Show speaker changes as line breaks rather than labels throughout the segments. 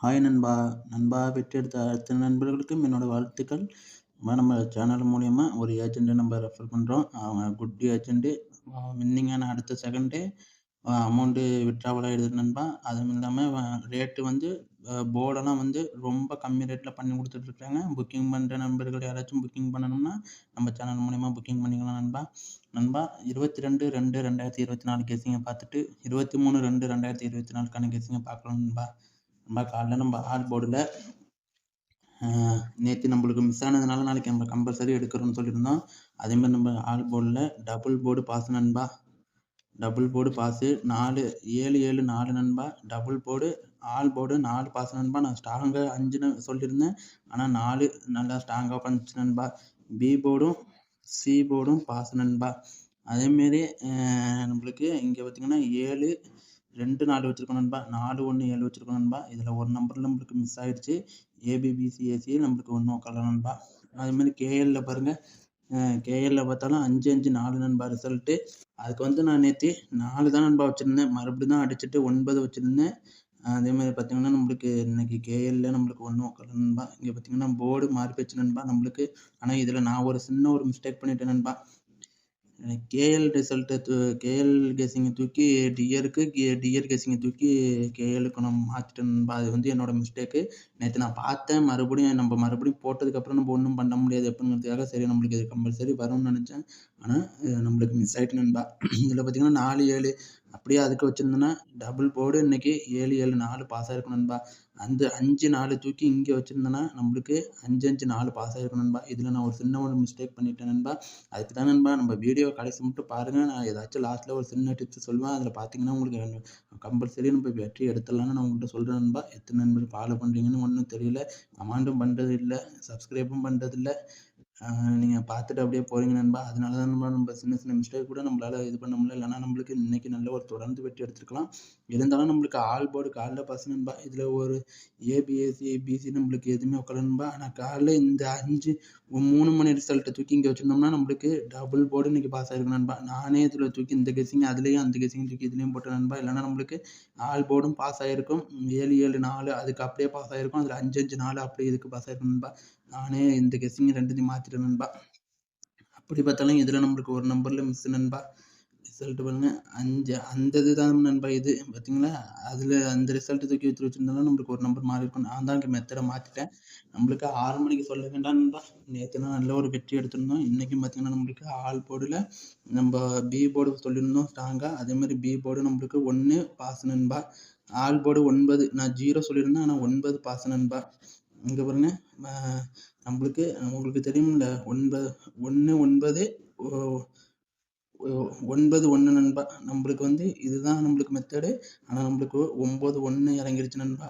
Hi நண்பா நண்பா பெற்றெடுத்த அத்தனை நண்பர்களுக்கும் என்னோடய வாழ்த்துக்கள். நம்ம சேனல் மூலயமா ஒரு ஏஜெண்ட்டை நம்ம ரெஃபர் பண்ணுறோம் அவங்க குட் ஏஜெண்ட்டு வின்னிங்கான அடுத்த செகண்டே அமௌண்ட்டு விட்ராவல் ஆகிடுது நண்பா. அதுவும் இல்லாமல் ரேட்டு வந்து போர்டெல்லாம் வந்து ரொம்ப கம்மி ரேட்டில் பண்ணி கொடுத்துட்ருக்காங்க புக்கிங் பண்ணுற நண்பர்கள் யாராச்சும் புக்கிங் பண்ணணும்னா நம்ம சேனல் மூலயமா புக்கிங் பண்ணிக்கலாம் நண்பா. நண்பா இருபத்தி ரெண்டு ரெண்டு ரெண்டாயிரத்தி இருபத்தி நாலு கேசிங்க பார்த்துட்டு இருபத்தி மூணு ரெண்டு ரெண்டாயிரத்தி இருபத்தி நாலுக்கான கேசிங்க பார்க்கலாம் நண்பா. நம்ம காலைல நம்ம ஆல் போர்டில் நேற்று நம்மளுக்கு மிஸ் ஆனதுனால நாளைக்கு நம்ம கம்பல்சரி எடுக்கிறோம்னு சொல்லியிருந்தோம். அதேமாதிரி நம்ம ஆல் போர்டில் டபுள் போர்டு பாஸ் நண்பா. டபுள் போர்டு பாஸு நாலு ஏழு ஏழு நாலு நண்பா. டபுள் போர்டு ஆல் போர்டு நாலு பாஸ் நண்பா. நான் ஸ்ட்ராங்காக அஞ்சுன்னு சொல்லியிருந்தேன். ஆனால் நாலு நல்லா ஸ்ட்ராங்காக பண்ணிச்சு நண்பா. பி போர்டும் சி போர்டும் பாஸ் நண்பா. அதேமாரி நம்மளுக்கு இங்கே பார்த்திங்கன்னா ஏழு ரெண்டு நாலு வச்சுருக்கோம் நண்பா. நாலு ஒன்று ஏழு வச்சுருக்கோம் நண்பா. இதில் ஒரு நம்பரில் நம்மளுக்கு மிஸ் ஆகிடுச்சு ஏபிபிசிஎஸ்சி நம்மளுக்கு ஒன்றும் உட்கால நண்பா. அதுமாதிரி கேஎல்ல பாருங்கள் கேஎல்ல பார்த்தாலும் அஞ்சு அஞ்சு நாலு நண்பா ரிசல்ட்டு அதுக்கு வந்து நான் நேற்று நாலு தான் நண்பா வச்சுருந்தேன். மறுபடியும் தான் அடிச்சுட்டு ஒன்பது வச்சுருந்தேன். அதே மாதிரி பார்த்தீங்கன்னா நம்மளுக்கு இன்னைக்கு கேஎல்ல நம்மளுக்கு ஒன்றும் உட்கால நண்பா. இங்கே பார்த்தீங்கன்னா போர்டு மாறி போச்சு நண்பா நம்மளுக்கு. ஆனால் இதில் நான் ஒரு சின்ன ஒரு மிஸ்டேக் பண்ணிட்டேன் நண்பா. கேஎல் ரிசல்ட்டை தூ கேஎல் கெஸிங்கை தூக்கி டியருக்கு டியர் கெஸிங்கை தூக்கி கேஎலுக்கு நம்ம மாற்றிட்டேன் அது வந்து என்னோடய மிஸ்டேக்கு நேற்று நான் பார்த்தேன். மறுபடியும் நம்ம மறுபடியும் போட்டதுக்கப்புறம் நம்ம ஒன்றும் பண்ண முடியாது எப்படிங்கிறதுக்காக சரி நம்மளுக்கு இது கம்பல்சரி வரும்னு நினச்சேன். ஆனால் நம்மளுக்கு மிஸ் ஆகிட்டு நண்பா. இதில் பார்த்தீங்கன்னா நாலு ஏழு அப்படியே அதுக்கு வச்சுருந்தேன்னா டபுள் போர்டு இன்றைக்கி ஏழு ஏழு நாலு பாஸ் ஆகிருக்கும் நண்பா. அந்த அஞ்சு நாலு தூக்கி இங்கே வச்சுருந்தேன்னா நம்மளுக்கு அஞ்சு அஞ்சு நாலு பாஸ் ஆகிருக்கும் நண்பா. இதில் நான் ஒரு சின்ன ஒரு மிஸ்டேக் பண்ணிட்டேன் நண்பா. அதுக்கு தான் நண்பா நம்ம வீடியோ கடைசி மட்டும் பாருங்கள் நான் ஏதாச்சும் லாஸ்ட்டில் ஒரு சின்ன டிப்ஸ் சொல்லுவேன். அதில் பார்த்தீங்கன்னா உங்களுக்கு கம்பல்சரி நம்ம வெற்றி எடுத்துடலான்னு நான் உங்கள்கிட்ட சொல்கிறேன் நண்பா. எத்தனை நண்பர் ஃபாலோ பண்ணுறீங்கன்னு ஒன்றும் தெரியல. கமாண்டும் பண்ணுறது இல்லை சப்ஸ்கிரைபும் பண்ணுறது இல்லை. நீங்கள் பார்த்துட்டு அப்படியே போகிறீங்க நண்பா. அதனால தான் நம்ம நம்ம சின்ன சின்ன மிஸ்டேக் கூட நம்மளால் இது பண்ண முடியல. இல்லைனா நம்மளுக்கு இன்றைக்கி நல்ல ஒரு தொடர்ந்து வெற்றி எடுத்துருக்கலாம். இருந்தாலும் நம்மளுக்கு ஆல் போர்டு காலைல பாஸ் நண்பா. இதில் ஒரு ஏபிஎஸ்சி பிசி நம்மளுக்கு எதுவுமே உட்கல நண்பா. ஆனால் காலைல இந்த அஞ்சு மூணு மணி ரிசல்ட்டை தூக்கி இங்கே வச்சுருந்தோம்னா நம்மளுக்கு டபுள் போர்டு இன்றைக்கி பாஸ் ஆகிருக்கு நண்பா. நானே இதில் தூக்கி இந்த கெஸிங் அதுலேயும் அந்த கெஸிங் தூக்கி இதுலேயும் போட்டேன் நண்பா. இல்லைனா நம்மளுக்கு ஆல் போர்டும் பாஸ் ஆகிருக்கும் ஏழு ஏழு நாலு அதுக்கு அப்படியே பாஸ் ஆகிருக்கும் அதில் அஞ்சு அஞ்சு நாலு அப்படியே இதுக்கு பாஸ் ஆகிருக்கும் நண்பா. நானே இந்த கெஸ்ஸிங் ரெண்டுத்தையும் மாற்றிட்டேன் நண்பா. அப்படி பார்த்தாலும் இதில் நம்மளுக்கு ஒரு நம்பரில் மிஸ் நண்பா. ரிசல்ட் பாருங்க. அஞ்சு அந்த இது தான் நண்பா இது. பார்த்தீங்களா அதில் அந்த ரிசல்ட்டு தூக்கி வச்சு வச்சுருந்தாலும் நம்மளுக்கு ஒரு நம்பர் மாறி இருக்கும். நான் தான் மெத்தடை மாற்றிட்டேன் நம்மளுக்கு ஆறு மணிக்கு சொல்ல வேண்டாம் நண்பா. நேற்றுலாம் நல்ல ஒரு வெற்றி எடுத்திருந்தோம். இன்றைக்கும் பார்த்தீங்கன்னா நம்மளுக்கு ஆல் போர்டில் நம்ம பி போர்டு சொல்லியிருந்தோம் ஸ்ட்ராங்காக அதேமாதிரி பி போர்டு நம்மளுக்கு ஒன்று பாஸ் நண்பா. ஆல் போர்டு ஒன்பது. நான் ஜீரோ சொல்லியிருந்தேன் ஆனால் ஒன்பது பாஸ் நண்பா. இங்கே பாருங்க. நம்மளுக்கு உங்களுக்கு தெரியும்ல ஒன்பது ஒன்று ஒன்பது ஒன்பது ஒன்று நண்பா. நம்மளுக்கு வந்து இதுதான் நம்மளுக்கு மெத்தடு ஆனால் நம்மளுக்கு ஒம்பது ஒன்று இறங்கிருச்சு நண்பா.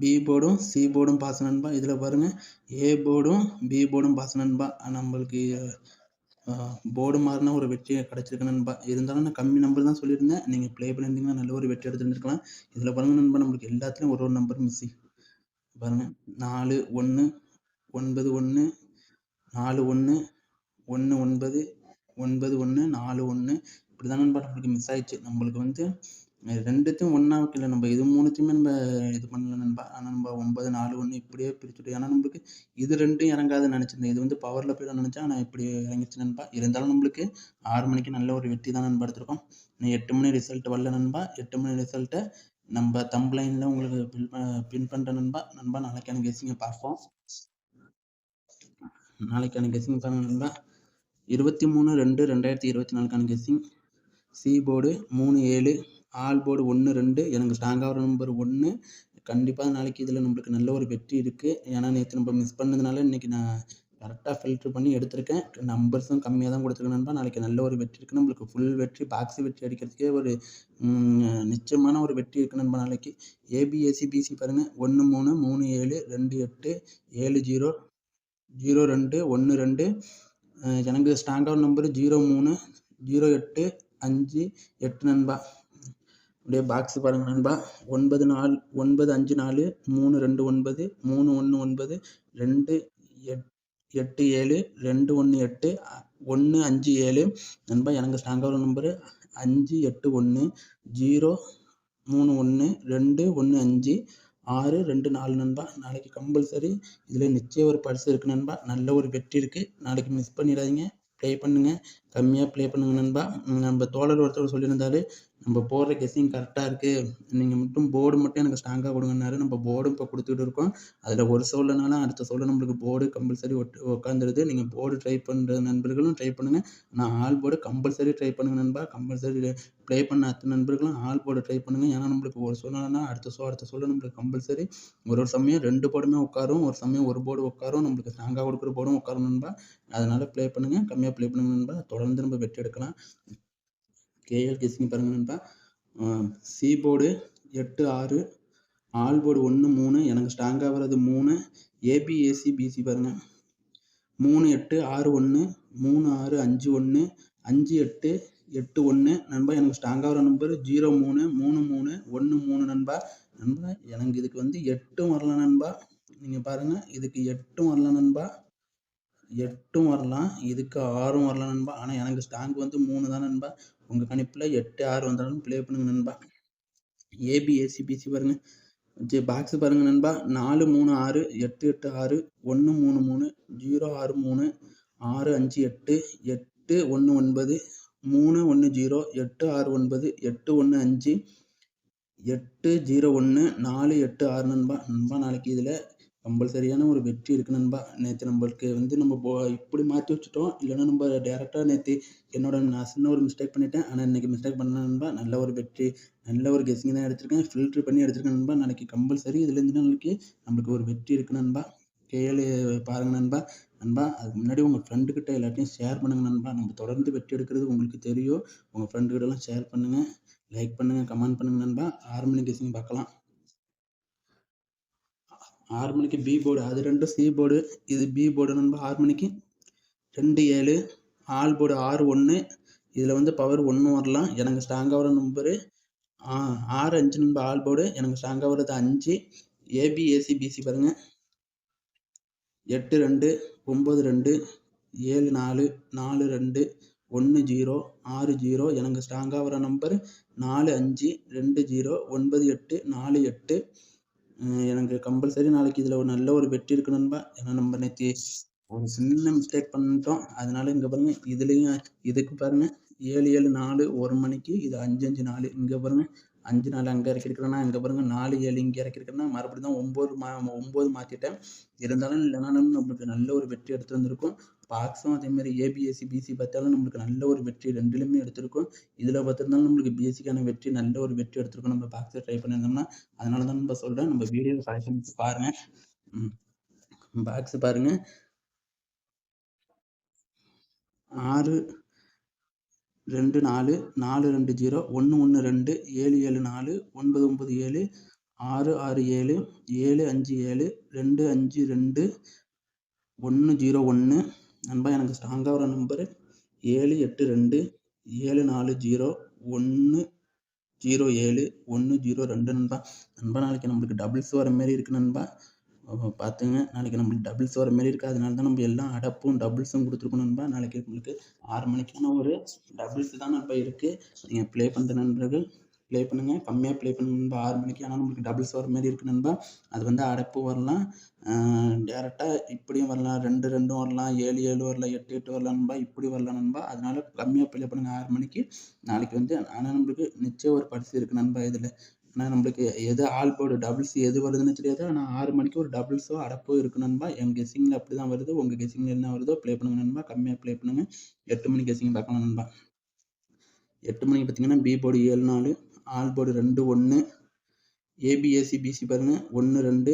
பி போர்டும் சி போர்டும் பாஸ் நண்பா. இதில் பாருங்கள் ஏ போர்டும் பி போர்டும் பாஸ் நண்பா. நம்மளுக்கு போர்டு மாறினா ஒரு வெற்றி கிடச்சிருக்கு நண்பா. இருந்தாலும் நான் கம்மி நம்பர் தான் சொல்லியிருந்தேன். நீங்கள் ப்ளே பண்ணியிருந்தீங்கன்னா நல்ல ஒரு வெற்றி எடுத்துருந்துருக்கலாம் இதில் பாருங்கள் நண்பா நம்மளுக்கு எல்லாத்துலேயும் ஒரு ஒரு நம்பர் மிஸ்ஸிங் பாருங்கள் நாலு ஒன்று ஒன்பது ஒன்று நாலு ஒன்று ஒன்று ஒன்பது ஒன்பது ஒன்று நாலு ஒன்று இப்படி தான் நண்பா நம்மளுக்கு மிஸ் ஆயிடுச்சு. நம்மளுக்கு வந்து ரெண்டுத்தையும் ஒன்றா வைக்கல. நம்ம இது மூணுத்தையுமே நம்ம இது பண்ணல நண்பா. ஆனால் நம்ம ஒன்பது நாலு ஒன்று இப்படியே பிரிச்சுட்டு ஆனால் நம்மளுக்கு இது ரெண்டும் இறங்காதுன்னு நினச்சிருந்தேன். இது வந்து பவரில் போய்டும் நினச்சா ஆனால் இப்படி இறங்கிச்சு நண்பா. இருந்தாலும் நம்மளுக்கு ஆறு மணிக்கு நல்ல ஒரு வெற்றி தான் நண்பா எடுத்திருக்கோம். நீ எட்டு மணி ரிசல்ட் வரல நண்பா. எட்டு மணி ரிசல்ட்டை நம்ம தம்ப்லைனில் உங்களுக்கு பின் பின் பண்ணுற நண்பா. நண்பா நாளைக்கான கெஸ்ஸிங்கை பார்ப்போம். நாளைக்கான கெஸ்ஸிங் பாருங்க நண்பா. இருபத்தி மூணு ரெண்டு ரெண்டாயிரத்தி இருபத்தி நாலுக்கான கெஸ்ஸிங் சி போர்டு மூணு ஏழு ஆல் போர்டு ஒன்று ரெண்டு எனக்கு ஸ்ட்ராங்காக நம்பர் ஒன்று கண்டிப்பாக நாளைக்கு இதில் நம்மளுக்கு நல்ல ஒரு வெற்றி இருக்குது ஏன்னா நேற்று நம்ம மிஸ் பண்ணதுனால இன்றைக்கி நான் கரெக்டாக ஃபில்ட்ரு பண்ணி எடுத்திருக்கேன். நம்பர்ஸும் கம்மியாக தான் கொடுத்துருக்கேன் நண்பா. நாளைக்கு நல்ல ஒரு வெற்றி இருக்குது நம்மளுக்கு ஃபுல் வெற்றி பாக்ஸ் வெற்றி அடிக்கிறதுக்கே ஒரு நிச்சயமான ஒரு வெற்றி இருக்குது நண்பா நாளைக்கு. ஏபிஎஸ்சி பிசி பாருங்கள் ஒன்று மூணு மூணு ஏழு ரெண்டு எட்டு ஏழு ஜீரோ ஜீரோ ரெண்டு ஒன்று ரெண்டு. எனக்கு ஸ்ட்ராங்கான நம்பர் ஜீரோ மூணு ஜீரோ எட்டு அஞ்சு எட்டு நண்பா. அப்படியே பாக்ஸ் பாருங்கள் நண்பா. ஒன்பது நாலு ஒன்பது அஞ்சு நாலு மூணு ரெண்டு ஒன்பது மூணு ஒன்று ஒன்பது ரெண்டு எட் எட்டு ஏழு ரெண்டு ஒன்று எட்டு ஒன்று அஞ்சு ஏழு. நண்பா எனக்கு ஸ்டாங்காக நம்பரு அஞ்சு எட்டு ஒன்று ஜீரோ மூணு ஒன்று ரெண்டு ஒன்று அஞ்சு ஆறு ரெண்டு நாலு நண்பா. நாளைக்கு கம்பல்சரி இதில் நிச்சயம் ஒரு பரிசு இருக்குது நண்பா. நல்ல ஒரு வெற்றி இருக்குது நாளைக்கு மிஸ் பண்ணிடாதீங்க. ப்ளே பண்ணுங்கள் கம்மியாக ப்ளே பண்ணுங்க நண்பா. நம்ம தோழர் ஒருத்தர் சொல்லியிருந்தாரு நம்ம போடுற கெஸ்ஸிங் கரெக்டாக இருக்குது நீங்கள் மட்டும் போர்டு மட்டும் எனக்கு ஸ்ட்ராங்காக கொடுங்கன்னாரு. நம்ம போர்டும் இப்போ கொடுத்துட்டு இருக்கோம். அதில் ஒரு சொல்லனாலும் அடுத்த சொல்ல நம்மளுக்கு போர்டு கம்பல்சரி ஒட்டு உட்காந்துருது நீங்கள் போர்டு ட்ரை பண்ணுற நண்பர்களும் ட்ரை பண்ணுங்கள் நான் ஆல் போர்டு கம்பல்சரி ட்ரை பண்ணுங்க நண்பா. கம்பல்சரி ப்ளே பண்ண அத்தனை நண்பர்களும் ஆல் போர்டு ட்ரை பண்ணுங்கள் ஏன்னா நம்மளுக்கு ஒரு சொல்லலைன்னா அடுத்த சோ அடுத்த சொல்ல நம்மளுக்கு கம்பல்சரி ஒரு ஒரு சமயம் ரெண்டு போர்டுமே உட்காரும் ஒரு சமயம் ஒரு போர்டு உட்காரும் நம்மளுக்கு ஸ்ட்ராங்காக கொடுக்குற போர்டும் உட்காரும் நண்பா. அதனால் ப்ளே பண்ணுங்கள் கம்மியாக ப்ளே பண்ணுங்க நண்பா. தொடர்ந்து நம்ம வெற்றி எடுக்கலாம் கேஎல் கிசிங் பாருங்க நண்பா. சி போர்டு எட்டு ஆறு ஆல் போர்டு ஒன்று மூணு எனக்கு ஸ்ட்ராங்காக வர்றது மூணு ஏபிஏசி பிசி பாருங்கள் மூணு எட்டு ஆறு ஒன்று மூணு ஆறு அஞ்சு ஒன்று அஞ்சு எட்டு எட்டு ஒன்று நண்பா எனக்கு ஸ்ட்ராங்காக வர நம்பர் ஜீரோ மூணு மூணு மூணு ஒன்று மூணு நண்பா. நண்பா எனக்கு இதுக்கு வந்து எட்டும் வரலாம் நண்பா. நீங்கள் பாருங்கள் இதுக்கு எட்டும் வரலாம் நண்பா. எட்டும் வரலாம். இதுக்கு ஆறும் வரலாம் நண்பா. ஆனால் எனக்கு ஸ்டாங்க் வந்து மூணு தான் நண்பா. உங்கள் கணிப்பில் எட்டு ஆறு வந்தாலும் ப்ளே பண்ணுங்க நண்பா. ஏபி ஏசிபிசி பாருங்க. ஜி பாக்ஸ் பாருங்க நண்பா. நாலு மூணு ஆறு எட்டு எட்டு ஆறு ஒன்று மூணு மூணு ஜீரோ ஆறு மூணு ஆறு அஞ்சு எட்டு எட்டு ஒன்று ஒன்பது மூணு ஒன்று ஜீரோ எட்டு ஆறு ஒன்பது எட்டு ஒன்று அஞ்சு எட்டு ஜீரோ ஒன்று நாலு எட்டு ஆறு நண்பா. நண்பா நாளைக்கு இதில் கம்பல்சரியான ஒரு வெற்றி இருக்குது நண்பா. நேற்று நம்மளுக்கு வந்து நம்ம போ இப்படி மாற்றி வச்சுட்டோம். இல்லைன்னா நம்ம டேரெக்டாக நேற்று என்னோட நான் சின்ன ஒரு மிஸ்டேக் பண்ணிட்டேன். ஆனால் இன்றைக்கி மிஸ்டேக் பண்ண நண்பா. நல்ல ஒரு வெற்றி நல்ல ஒரு கெஸ்ஸிங் தான் எடுத்திருக்கேன். ஃபில்ட்ரு பண்ணி எடுத்திருக்கேன் நண்பா. நாளைக்கு கம்பல்சரி இதுலேருந்து நாளைக்கு நம்மளுக்கு ஒரு வெற்றி இருக்குது நண்பா. கேளு பாருங்கள் நண்பா. நண்பா அதுக்கு முன்னாடி உங்கள் ஃப்ரெண்டுக்கிட்ட எல்லாத்தையும் ஷேர் பண்ணுங்கள் நண்பா. நம்ம தொடர்ந்து வெற்றி எடுக்கிறது உங்களுக்கு தெரியும். உங்கள் ஃப்ரெண்டுக்கிட்டலாம் ஷேர் பண்ணுங்கள் லைக் பண்ணுங்கள் கமெண்ட் பண்ணுங்கள் நண்பா. ஆறு மணி கெஸ்ஸிங் பார்க்கலாம். ஆறு மணிக்கு பி போர்டு அது ரெண்டும் சி போர்டு இது பி போர்டு நண்பா ஆறு மணிக்கு. ரெண்டு ஏழு ஆல் போர்டு ஆறு ஒன்று இதில் வந்து பவர் ஒன்று வரலாம். எனக்கு ஸ்ட்ராங்காக வர நம்பரு ஆறு அஞ்சு நண்பர் ஆல் போர்டு எனக்கு ஸ்ட்ராங்காக வர்றது அஞ்சு. ஏபி ஏசி பிசி பாருங்கள் எட்டு ரெண்டு ஒம்பது ரெண்டு ஏழு நாலு நாலு ரெண்டு ஒன்று ஜீரோ ஆறு ஜீரோ. எனக்கு ஸ்ட்ராங்காக வர நம்பர் நாலு அஞ்சு ரெண்டு ஜீரோ ஒன்பது எட்டு நாலு எட்டு. எனக்கு கம்பல்சரி நாளைக்கு இதில் ஒரு நல்ல ஒரு வெற்றி இருக்கு நண்பா. ஏன்னா நம்ம நேற்று ஒரு சின்ன மிஸ்டேக் பண்ணிட்டோம். அதனால இங்கே பாருங்க இதுலேயும் இதுக்கு பாருங்க ஏழு ஏழு நாலு ஒரு மணிக்கு இது அஞ்சு அஞ்சு நாலு இங்கே பாருங்க அஞ்சு நாலு அங்கே இறக்கிருக்கிறேன்னா இங்கே பாருங்கள் நாலு ஏழு இங்கே இறக்கிருக்கிறேன்னா மறுபடியும் தான் ஒம்பது மா ஒம்பது மாற்றிட்டேன் இருந்தாலும் இல்லைனாலும் நம்மளுக்கு நல்ல ஒரு வெற்றி எடுத்து வந்திருக்கும். பாக்ஸும் அதே மாதிரி ஏபிஎஸ்சி பிசி பார்த்தாலும் நம்மளுக்கு நல்ல ஒரு வெற்றி ரெண்டுலையுமே எடுத்திருக்கோம். இதில் பார்த்துருந்தாலும் நம்மளுக்கு பிஎஸ்சிக்கான வெற்றி நல்ல ஒரு வெற்றி எடுத்திருக்கோம். நம்ம பாக்ஸை ட்ரை பண்ணியிருந்தோம்னா அதனால தான் நம்ம சொல்கிறேன் நம்ம வீடியோ கலெக்ஷன்ஸ் பாருங்கள் பாக்ஸ் பாருங்கள் ஆறு ரெண்டு நாலு நாலு ரெண்டு ஜீரோ ஒன்று ஒன்று ரெண்டு ஏழு ஏழு நாலு ஒன்பது ஒன்பது ஏழு ஆறு ஆறு ஏழு ஏழு அஞ்சு ஏழு ரெண்டு அஞ்சு ரெண்டு ஒன்று ஜீரோ ஒன்று நண்பா எனக்கு ஸ்ட்ராங்காக வர நம்பரு ஏழு எட்டு ரெண்டு ஏழு நாலு ஜீரோ ஒன்று ஜீரோ ஏழு ஒன்று ஜீரோ ரெண்டு நண்பா. நண்பா நாளைக்கு நம்மளுக்கு டபுள்ஸ் வர மாரி இருக்குது நண்பா. பார்த்துங்க. நாளைக்கு நம்மளுக்கு டபுள்ஸ் வர மாரி இருக்குது அதனால தான் நம்ம எல்லாம் அடப்பும் டபுள்ஸும் கொடுத்துருக்கோம் நண்பா. நாளைக்கு உங்களுக்கு ஆறு மணிக்கான ஒரு டபுள்ஸ் தான் நண்பா இருக்குது நீங்கள் ப்ளே பண்ணுற நண்பர்கள். ப்ளே பண்ணுங்கள் கம்மியாக ப்ளே பண்ணுங்க நண்பா. ஆறு மணிக்கு ஆனால் நம்மளுக்கு டபுள்ஸ் வர மாதிரி இருக்குது நண்பா. அது வந்து அடைப்பு வரலாம். டேரெக்டாக இப்படியும் வரலாம். ரெண்டு ரெண்டும் வரலாம். ஏழு ஏழு வரலாம். எட்டு எட்டு வரலாம் நண்பா. இப்படி வரலாம் நண்பா. அதனால கம்மியாக ப்ளே பண்ணுங்கள் ஆறு மணிக்கு. நாளைக்கு வந்து ஆனால் நம்மளுக்கு நிச்சயம் ஒரு பரிசு இருக்குது நண்பா இதில். ஆனால் நம்மளுக்கு எது ஆல் போர்டு டபுள்ஸ் எது வருதுன்னு தெரியாது. ஆனால் ஆறு மணிக்கு ஒரு டபுள்ஸோ அடப்போ இருக்கு நண்பா. என் கெஸிங்கில் அப்படி தான் வருது. உங்கள் கெஸிங்கில் என்ன வருதோ ப்ளே பண்ணுங்க நண்பா. கம்மியாக ப்ளே பண்ணுங்கள் எட்டு மணி கெஸிங் பார்க்கலாம் நண்பா. எட்டு மணிக்கு பார்த்தீங்கன்னா பி போர்டு ஏழு நாலு. ஆல் போர்டு ரெண்டு ஒன்று ஏபிஎஸ்சி பிசி பாருங்கள் ஒன்று ரெண்டு.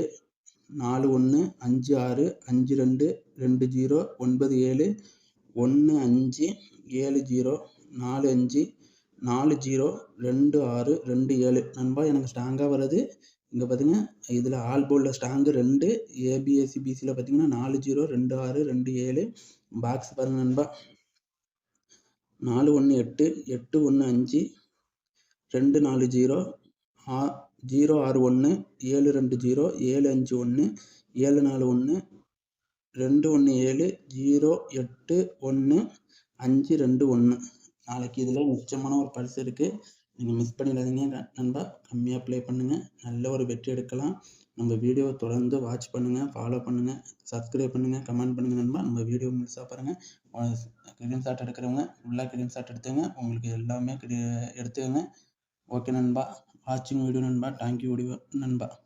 நாலு ஒன்று அஞ்சு ஆறு. அஞ்சு ரெண்டு. ரெண்டு ஜீரோ. ஒன்பது ஏழு. ஒன்று அஞ்சு. ஏழு ஜீரோ. நாலு அஞ்சு. நாலு ஜீரோ. ரெண்டு ஆறு. ரெண்டு ஏழு. நண்பா எனக்கு ஸ்ட்ராங்காக வருது இங்கே பார்த்துங்க இதில் ஆல் போர்டில் ஸ்ட்ராங்கு ரெண்டு. ஏபிஎஸ்சி பிசியில் பார்த்தீங்கன்னா நாலு ஜீரோ. ரெண்டு ஆறு. ரெண்டு ஏழு. பாக்ஸ் பாருங்கள் நண்பா. நாலு ஒன்று எட்டு. எட்டு ஒன்று அஞ்சு. ரெண்டு நாலு ஜீரோ ஆ ஜீரோ ஆறு ஒன்று ஏழு ரெண்டு ஜீரோ ஏழு அஞ்சு ஒன்று ஏழு நாலு ஒன்று ரெண்டு ஒன்று ஏழு ஜீரோ எட்டு ஒன்று அஞ்சு ரெண்டு ஒன்று. நாளைக்கு இதில் நிச்சயமான ஒரு பரிசு இருக்குது நீங்கள் மிஸ் பண்ணிடாதீங்க. நண்பா கம்மியாக ப்ளே பண்ணுங்கள் நல்ல ஒரு வெற்றி எடுக்கலாம். நம்ம வீடியோவை தொடர்ந்து வாட்ச் பண்ணுங்கள் ஃபாலோ பண்ணுங்கள் சப்ஸ்கிரைப் பண்ணுங்கள் கமெண்ட் பண்ணுங்கள் நண்பா. நம்ம வீடியோ முழுசாக பாருங்கள் ஸ்க்ரீன் ஷாட் எடுக்கிறவங்க ஃபுல்லாக ஸ்க்ரீன் ஷாட் எடுத்துங்க. உங்களுக்கு எல்லாமே கிரி- எடுத்துக்கங்க. ஓகே நண்பா. வாட்சிங் வீடியோ நண்பா. தேங்க்யூ வீடியோ நண்பா.